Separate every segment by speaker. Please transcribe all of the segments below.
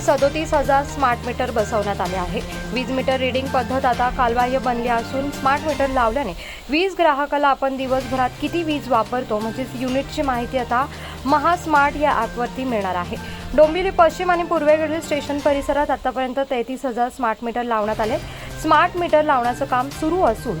Speaker 1: सदोतीस हजार smart meter बसवण्यात आले आहे. वीज मीटर रीडिंग पद्धत आता कालबाह्य बनली असून स्मार्ट मीटर लावल्याने वीज ग्राहकाला आपण दिवसभरात किती वीज वापरतो म्हणजेच युनिटची माहिती आता महास्मार्ट या ॲपवरती मिळणार आहे. डोंबिवली पश्चिम आणि पूर्वेकडील स्टेशन परिसरात आतापर्यंत तेहतीस हजार स्मार्ट मीटर लावण्यात आले. स्मार्ट मीटर लावण्याचं काम सुरू असून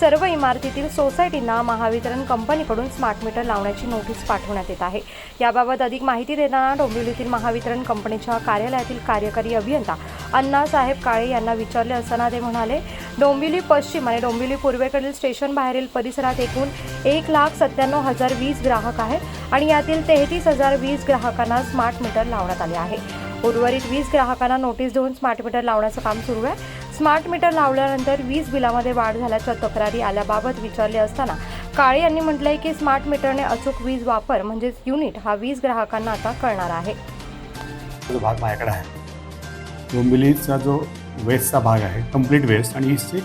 Speaker 1: सर्व इमारतीतील सोसायटींना महावितरण कंपनीकडून स्मार्ट मीटर लावण्याची नोटीस पाठवण्यात येत आहे. याबाबत अधिक माहिती देताना डोंबिवलीतील महावितरण कंपनीच्या कार्यालयातील कार्यकारी अभियंता अण्णासाहेब काळे यांना विचारले असताना ते म्हणाले डोंबिवली पश्चिम आणि डोंबिवली पूर्वेकडील स्टेशन बाहेरील परिसरात एकूण एक लाख सत्त्याण्णव हजार वीस ग्राहक आहेत आणि यातील तेहतीस हजार वीस ग्राहकांना स्मार्ट मीटर लावण्यात आले आहे. उर्वरित वीस ग्राहकांना नोटीस देऊन स्मार्ट मीटर लावण्याचं काम सुरू आहे. स्मार्ट मीटर लावल्यानंतर वीज बिलामध्ये वाढ झाल्याच्या तक्रारी आल्याबाबत विचारले असताना काळे यांनी म्हटलंय की स्मार्ट मीटरने अचूक वीज वापर म्हणजेच युनिट हा वीज ग्राहकांना आता कळणार आहे.
Speaker 2: जो भाग माझ्याकडे आहे डोंबिवलीचा जो वेस्टचा भाग आहे कंप्लीट वेस्ट आणि ईस्टचे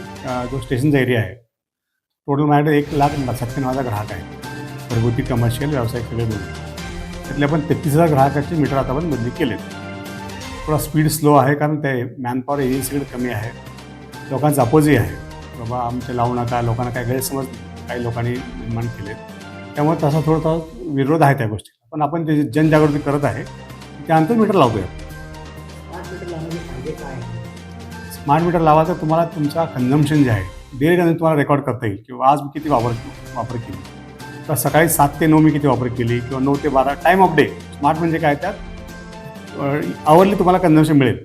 Speaker 2: जो स्टेशनचा एरिया आहे टोटल माझ्याकडे एक लाख सत्त्याण्णव हजार ग्राहक आहे घरगुती कमर्शियल व्यावसायिक सगळे मिळून. त्यातले आपण तेहतीस हजार ग्राहकाचे मीटर आता आपण बदली केलेत. थोडा स्पीड स्लो आहे कारण ते मॅनपॉवर एजन्सीकडे कमी आहे. लोकांचा अपोजही आहे. बाबा आमचे लावू नका. लोकांना काय गैरसमज काही लोकांनी निर्माण केले त्यामुळे तसा थोडा विरोध आहे त्या गोष्टीला. पण आपण ते जनजागृती करत आहे. त्यानंतर मीटर लावतोय
Speaker 3: स्मार्ट मीटर लावण्याचे फायदे काय आहेत?
Speaker 2: स्मार्ट मीटर लावा तर तुम्हाला तुमचा कन्झम्पशन जे आहे डेली तुम्हाला रेकॉर्ड करता येईल. किंवा आज मी किती वापर वापर केली? तर सकाळी सात ते नऊ मी किती वापर केली? किंवा नऊ ते बारा टाईम ऑफ डे स्मार्ट म्हणजे काय त्यात? आवरली तुम्हाला कन्झम्पशन मिळेल.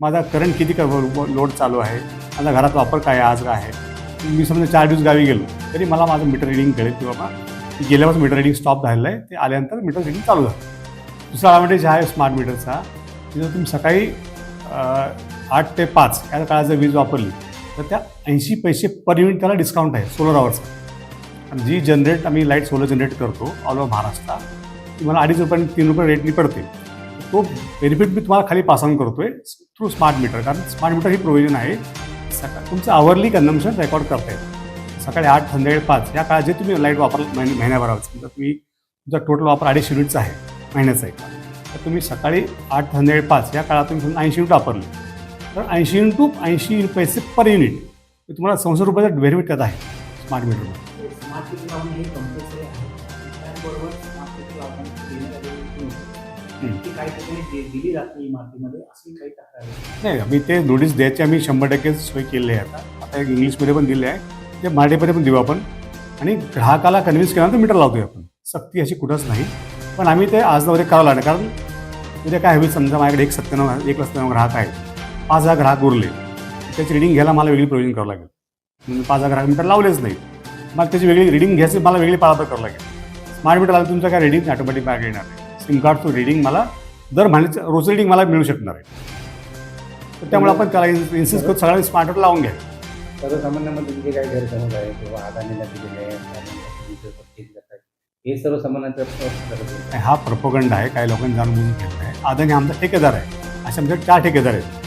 Speaker 2: माझा करंट किती लोड चालू आहे? माझा घरात वापर काय आहे, आज काय आहे? मी समजा चार दिवस गावी गेलो तरी मला माझं मीटर रिडिंग कळेल की बाबा गेल्यावर मीटर रिडिंग स्टॉप झालेलं आहे ते आल्यानंतर मीटर रिडिंग चालू झालं. दुसरा ॲडव्हान्टेज आहे स्मार्ट मीटरचा की जर तुम्ही सकाळी आठ ते पाच या काळात जर वीज वापरली तर त्या ऐंशी पैसे पर युनिट त्याला डिस्काउंट आहे सोलर आवर्सचा आणि जी जनरेट आम्ही लाइट सोलर जनरेट करतो ऑल ओव्हर महाराष्ट्र ती मला अडीच रुपये तीन रुपये रेटनी पडते. तो बेनिफिट मी तुम्हाला खाली पास ऑन करतोय थ्रू स्मार्ट मीटर कारण स्मार्ट मीटर ही प्रोव्हिजन आहे. सकाळ तुमचं आवरली कन्झम्पशन रेकॉर्ड करता येतं सकाळी आठ संध्याकाळी पाच. या काळात जे तुम्ही लाइट वापरला महिने महिन्याभरावर. समजा तुम्ही तुमचा टोटल वापर अडीचशे युनिटचा आहे. महिन्याचा एक. तर तुम्ही सकाळी आठ संध्याकाळी पाच. या काळात तुम्ही ऐंशी युनिट वापरले. तर ऐंशी इंटू ऐंशी पैसे पर युनिट तुम्हाला संशे रुपयाचा बेनिफिट त्यात आहे. स्मार्ट मीटरमध्ये
Speaker 3: ती काही ठिकाणी दिली जात नाही इमारतीमध्ये अशी काही तक्रार
Speaker 2: नाही आम्ही ते नोटीस द्यायची आम्ही शंभर टक्के सोय केली आहे आता. आता एक इंग्लिशमध्ये पण दिले आहे ते मराठीमध्ये पण देऊ आपण. आणि ग्राहकाला कन्व्हिन्स केल्यानंतर मीटर लावतोय आपण. सक्ती अशी कुठंच नाही. पण आम्ही ते आज वगैरे करावं लागणार कारण उद्या काय होईल समजा माझ्याकडे एक सत्त्याण्णव एक सत्त्याण्णव ग्राहक आहे. पाच हजार ग्राहक उरले. त्याची रिडिंग घ्यायला मला वेगळी प्रोविजन करावं लागेल. म्हणजे पाच हजार ग्राहक मीटर लावलेच नाही. मग त्याची वेगळी रिडिंग घ्यायची मला वेगळी पाळापळ करावं लागेल. स्मार्ट मीटर आलं तुमचं काय रिडिंग ऑटोमॅटिक बॅग येणार नाही. सिम कार्डचं रिडिंग मला दर महिन्याचं रोज रिडिंग मला मिळू शकणार आहे. तर त्यामुळे आपण त्याला इन्सिस्ट करू सगळ्यांनी स्मार्टवर लावून घ्या.
Speaker 4: सर्वसामान्यांमध्ये तुमचे काही गैरसमज आहे किंवा दिलेले आहे हे
Speaker 2: आणि हा प्रपोगंड आहे काही लोकांनी जाणून बुजून केलेला आहे. अदानी आमचा ठेकेदार आहे अशा आमच्या चार ठेकेदार आहेत.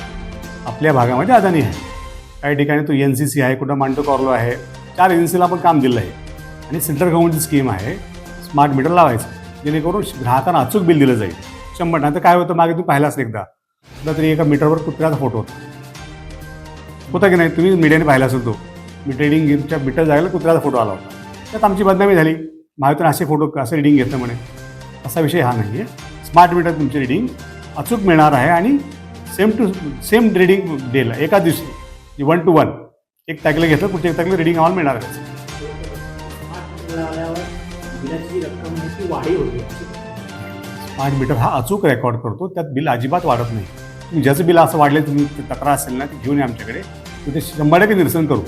Speaker 2: आपल्या भागामध्ये अदानी आहे. काही ठिकाणी तो एन सी सी आहे कुठं मांडो कॉर्लो आहे. चार एजन्सीला आपण काम दिलं आहे आणि सेंट्रल गव्हर्नमेंटची स्कीम आहे स्मार्ट मीटर लावायचं. जेणेकरून ग्राहकांना अचूक बिल दिलं जाईल. शंभर नाही तर काय होतं? मागे तू पाहिलास एकदा. कुठला तरी एका मीटरवर कुत्र्याचा फोटो होता. होता की नाही? तुम्ही मीडियाने पाहिला असेल तो मीटर गेमच्या मीटर जायला कुत्र्याचा फोटो आला होता. त्यात आमची बदनामी झाली. महावितरण असे फोटो असं रिडिंग घेतं म्हणे. असा विषय हा नाही आहे स्मार्ट मीटर तुमची रिडिंग अचूक मिळणार आहे आणि सेम टू सेम रिडिंग डेला एका दिवशी वन टू वन एक टॅकलं घेतलं पुढच्या एक टॅकलं रिडिंग आम्हाला मिळणार आहे.
Speaker 3: बिलाची जी रक्कम आहे ती वाढी होते.
Speaker 2: स्मार्ट मीटर हा अचूक रेकॉर्ड करतो. त्यात बिल अजिबात वाढत नाही. तुम्ही ज्याचं बिल असं वाढलं तुम्ही तक्रार असेल ना ती घेऊन या आमच्याकडे. तिथे शंभर टक्के निरसन करू.